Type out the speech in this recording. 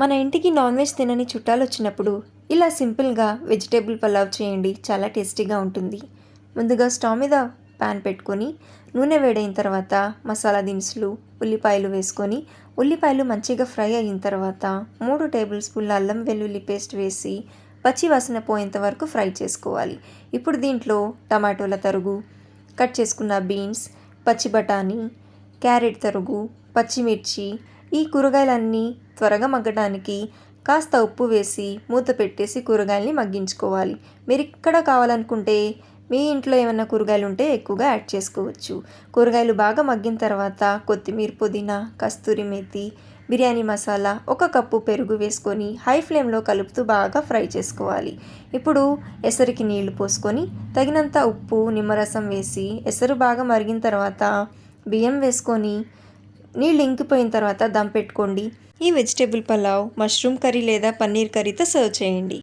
మన ఇంటికి non veg తినని చుట్టాలు వచ్చినప్పుడు ఇలా సింపుల్గా వెజిటేబుల్ పలావ్ చేయండి చాలా టేస్టీగా ఉంటుంది. ముందుగా స్టవ్ మీద ప్యాన్ పెట్టుకొని నూనె వేడైన తర్వాత మసాలా దినుసులు ఉల్లిపాయలు వేసుకొని ఉల్లిపాయలు మంచిగా ఫ్రై అయిన తర్వాత మూడు టేబుల్ స్పూన్ల అల్లం వెల్లుల్లి పేస్ట్ వేసి పచ్చి వాసన పోయేంత వరకు ఫ్రై చేసుకోవాలి. ఇప్పుడు దీంట్లో టమాటోల తరుగు కట్ చేసుకున్న బీన్స్ పచ్చి బఠానీ క్యారెట్ తరుగు పచ్చిమిర్చి ఈ కూరగాయలన్నీ త్వరగా మగ్గడానికి కాస్త ఉప్పు వేసి మూత పెట్టేసి కూరగాయల్ని మగ్గించుకోవాలి. మీరు ఇక్కడ కావాలనుకుంటే మీ ఇంట్లో ఏమైనా కూరగాయలు ఉంటే ఎక్కువగా యాడ్ చేసుకోవచ్చు. కూరగాయలు బాగా మగ్గిన తర్వాత కొత్తిమీర పుదీనా కస్తూరి మేతి బిర్యానీ మసాలా ఒక కప్పు పెరుగు వేసుకొని హై ఫ్లేమ్లో కలుపుతూ బాగా ఫ్రై చేసుకోవాలి. ఇప్పుడు ఎసరికి నీళ్ళు పోసుకొని తగినంత ఉప్పు నిమ్మరసం వేసి ఎసరు బాగా మరిగిన తర్వాత బియ్యం వేసుకొని నీళ్ళు ఇంకిపోయిన తర్వాత దమ్ పెట్టుకోండి. ఈ వెజిటేబుల్ పలావ్ మష్రూమ్ కర్రీ లేదా పన్నీర్ కర్రీతో సర్వ్ చేయండి.